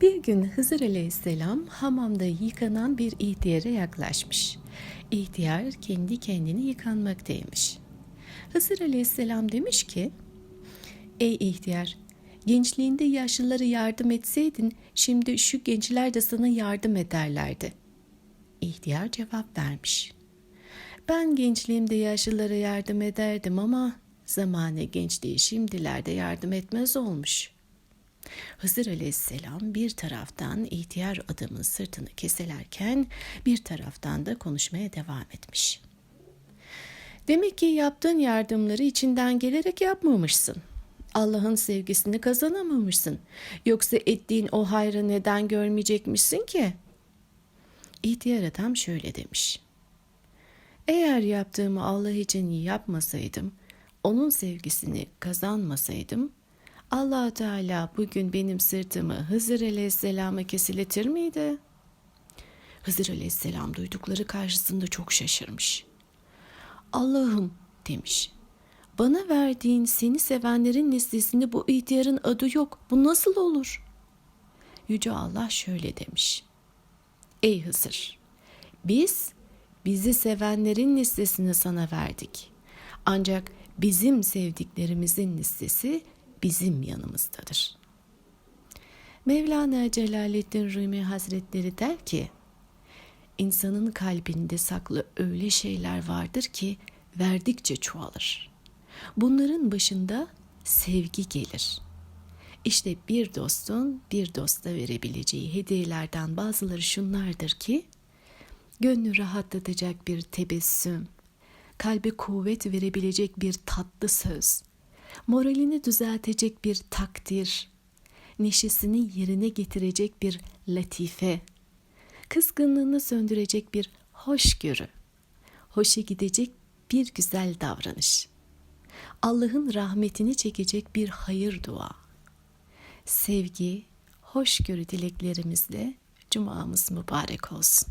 Bir gün Hızır Aleyhisselam hamamda yıkanan bir ihtiyara yaklaşmış. İhtiyar kendi kendini yıkanmaktaymış. Hızır Aleyhisselam demiş ki, Ey ihtiyar, gençliğinde yaşlılara yardım etseydin şimdi şu gençler de sana yardım ederlerdi. İhtiyar cevap vermiş. Ben gençliğimde yaşlılara yardım ederdim ama zamanı gençliği şimdilerde yardım etmez olmuş. Hızır aleyhisselam bir taraftan ihtiyar adamın sırtını keselerken bir taraftan da konuşmaya devam etmiş. Demek ki yaptığın yardımları içinden gelerek yapmamışsın. Allah'ın sevgisini kazanamamışsın. Yoksa ettiğin o hayrı neden görmeyecekmişsin ki? İhtiyar adam şöyle demiş. Eğer yaptığımı Allah için yapmasaydım, onun sevgisini kazanmasaydım, allah Teala bugün benim sırtımı Hızır Aleyhisselam'a kesiletir miydi? Hızır Aleyhisselam duydukları karşısında çok şaşırmış. Allah'ım demiş. Bana verdiğin seni sevenlerin listesinde bu ihtiyarın adı yok. Bu nasıl olur? Yüce Allah şöyle demiş. Ey Hızır! Biz bizi sevenlerin listesini sana verdik. Ancak bizim sevdiklerimizin listesi bizim yanımızdadır. Mevlana Celaleddin Rumi Hazretleri der ki, insanın kalbinde saklı öyle şeyler vardır ki verdikçe çoğalır. Bunların başında sevgi gelir. İşte bir dostun bir dosta verebileceği hediyelerden bazıları şunlardır ki, gönlü rahatlatacak bir tebessüm, kalbe kuvvet verebilecek bir tatlı söz, moralini düzeltecek bir takdir, neşesini yerine getirecek bir latife, kızgınlığını söndürecek bir hoşgörü, hoşa gidecek bir güzel davranış, Allah'ın rahmetini çekecek bir hayır dua, sevgi, hoşgörü dileklerimizle Cumamız mübarek olsun.